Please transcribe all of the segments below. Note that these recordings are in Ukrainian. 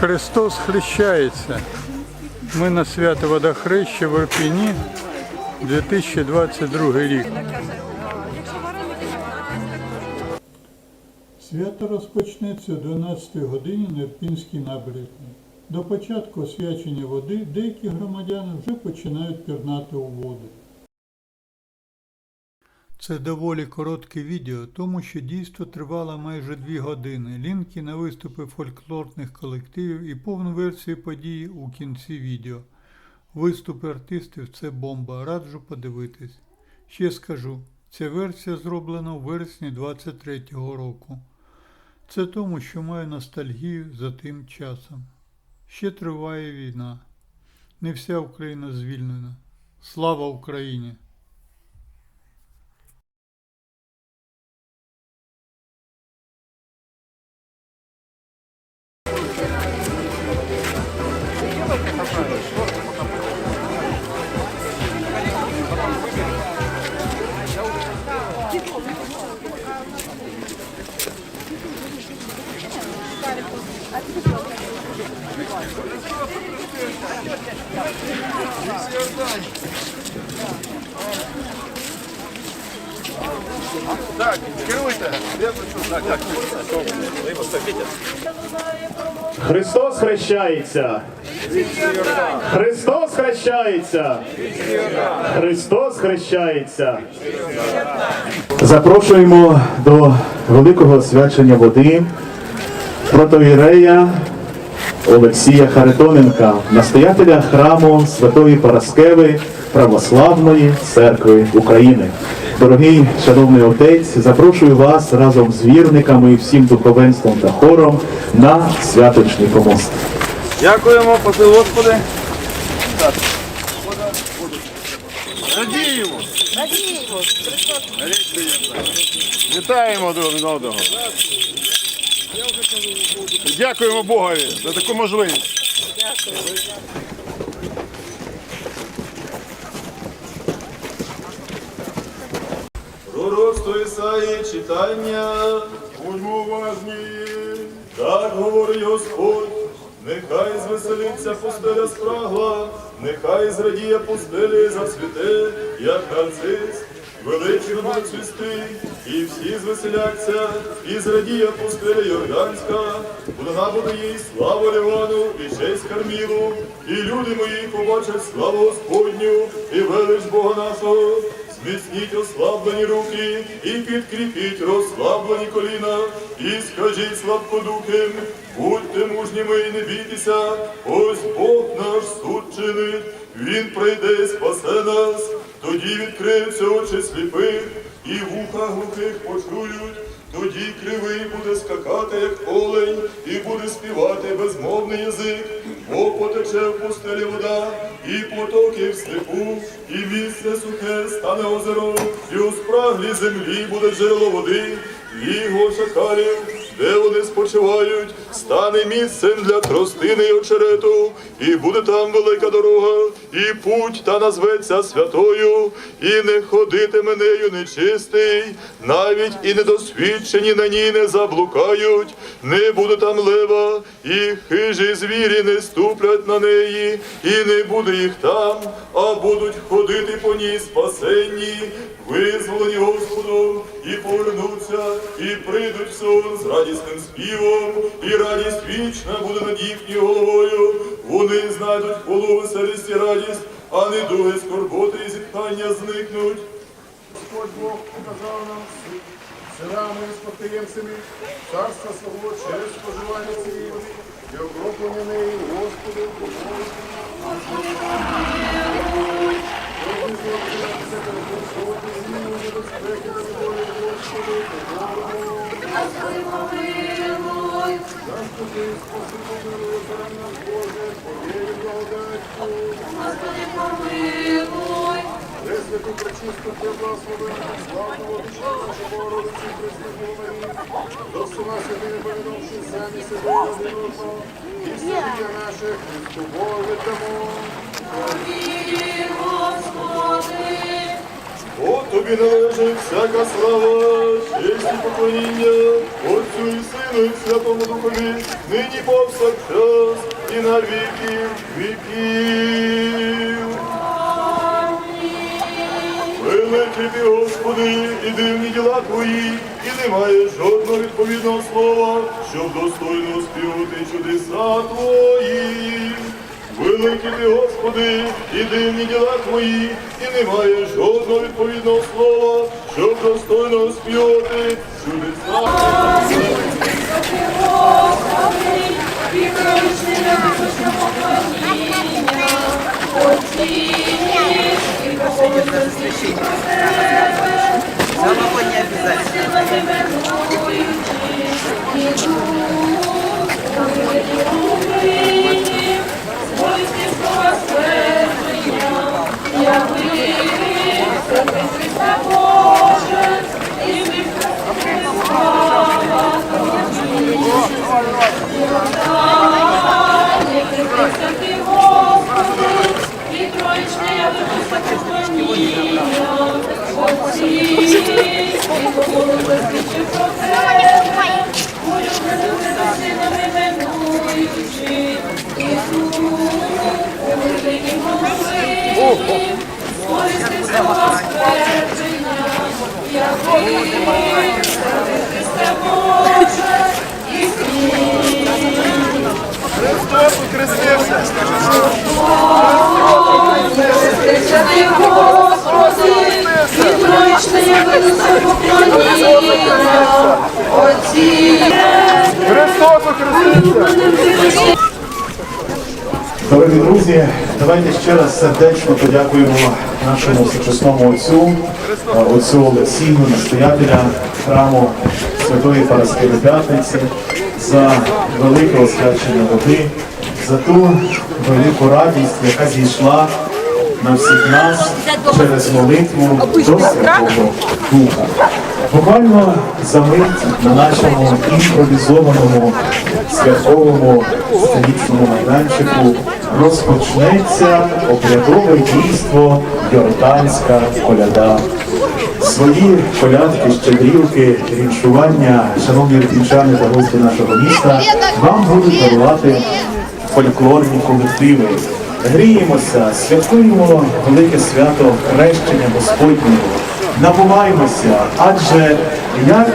Христос хрещається. Ми на свято водохреща в Ірпіні 2022 рік. Свято розпочнеться о 12 годині на Ірпінській набережній. До початку освячення води деякі громадяни вже починають пірнати у воду. Це доволі коротке відео, тому що дійство тривало майже дві години. Лінки на виступи фольклорних колективів і повну версію події у кінці відео. Виступи артистів це бомба, раджу подивитись. Ще скажу, ця версія зроблена у вересні 23-го року. Це тому, що маю ностальгію за тим часом. Ще триває війна. Не вся Україна звільнена. Слава Україні! Так, керуйте. Христос хрещається. Христос хрещається. Христос хрещається. Запрошуємо до великого освячення води протоірея Олексія Харитоненка, настоятеля храму Святої Параскеви Православної церкви України. Дорогий шановний отець, запрошую вас разом з вірниками і всім духовенством та хором на святочний помост. Дякуємо, посил Господи. Радіємо. Радіємо. Вітаємо один одного. Дякуємо Богові за таку можливість. Пророцтво Ісаї читання, будьмо уважні. Так говорить Господь, нехай звеселиться пустеля спрагла, нехай зрадіє пустелі і зацвіте, як нарцис, велично буде цвісти, і всі звеселяться, і зрадіє пустеля Йорданська, вона буде їй слава Ливану і честь Кармілу, і люди мої побачать славу Господню і велич Бога нашого. Зміцніть ослаблені руки і підкріпіть розслаблені коліна, і скажіть слабкодухим, будьте мужніми і не бійтеся, ось Бог наш суд чинить, Він прийде і спасе нас, тоді відкриються очі сліпих, і вуха глухих почують. Тоді кривий буде скакати, як олень, і буде співати безмовний язик, бо потече в пустелі вода, і потоки в степу, і місце сухе стане озером, і у спраглі землі буде джерело води, Його шакалів, де вони спочивають, стане місцем для тростини й очерету, і буде там велика дорога, і путь та назветься святою, і не ходитиме нею нечистий, навіть і недосвідчені на ній не заблукають, не буде там лева, і хижі звірі не ступлять на неї, і не буде їх там, а будуть ходити по ній спасенні, визволені Господом, і повернуться, і прийдуть в сон з радісним співом, і радість вічна буде над їхньою головою. Вони знайдуть хвалу, веселість і радість, а не дуги скорботи і зітхання зникнуть. Господь Бог показав нам всі селами і спадкоємцями царства свого через споживання цієї води і окроплення неї Господу Богу. Господи, помилуй. Господи, спаси помилуй, нас Боже, повірю благодаттю. Господи, помилуй. Пресвяту пречисту те благословенну, славну владичну нашу Богородицю Христу Марію, до всіма святими повідомши самі себе і один одного, і все наше Христу Богу віддамо. Помилуй, Господи. Тобі належить всяка слава, честь і поклоніння, Отцю і Сину і Святому Духові, нині повсякчас і на віки віків. Великий ти, Господи, і дивні діла твої, і немає жодного відповідного слова, щоб достойно співати чудеса твої. Великий ти, Господи, і дивні діла твої, і немає жодного відповідного слова, щоб достойно співати чудеса. Святий Дорогі друзі, давайте ще раз сердечно подякуємо нашому всечесному отцю, е, отцю Олексію, настоятеля храму Святої Параскеви П'ятниці, за велике освячення води, за ту велику радість, яка зійшла на всіх нас через молитву до Святого Духа. Буквально за мить на нашому імпровізованому святковому сценічному майданчику розпочнеться обрядове дійство Йорданська коляда. Свої колядки, щедрівки, віншування, шановні рівнянчани та гості нашого міста, вам будуть дарувати фольклорні колективи. Гріємося, святкуємо велике свято хрещення Господнього. Набуваємося, адже, як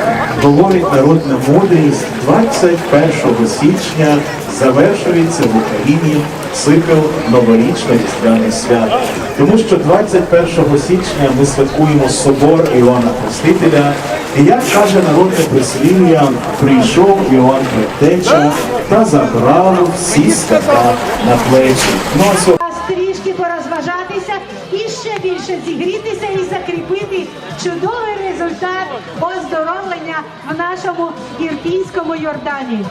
говорить народна мудрість, 21 січня завершується в Україні цикл новорічно різдвяних свят. Тому що 21 січня ми святкуємо собор Іоанна Хрестителя. І як каже народне прислів'я, прийшов Іоанн Предтеча та забрав всі ската на плечі. Ну, порозважатися і ще більше зігрітися і закріпити чудовий результат оздоровлення в нашому Ірпінському Йордані.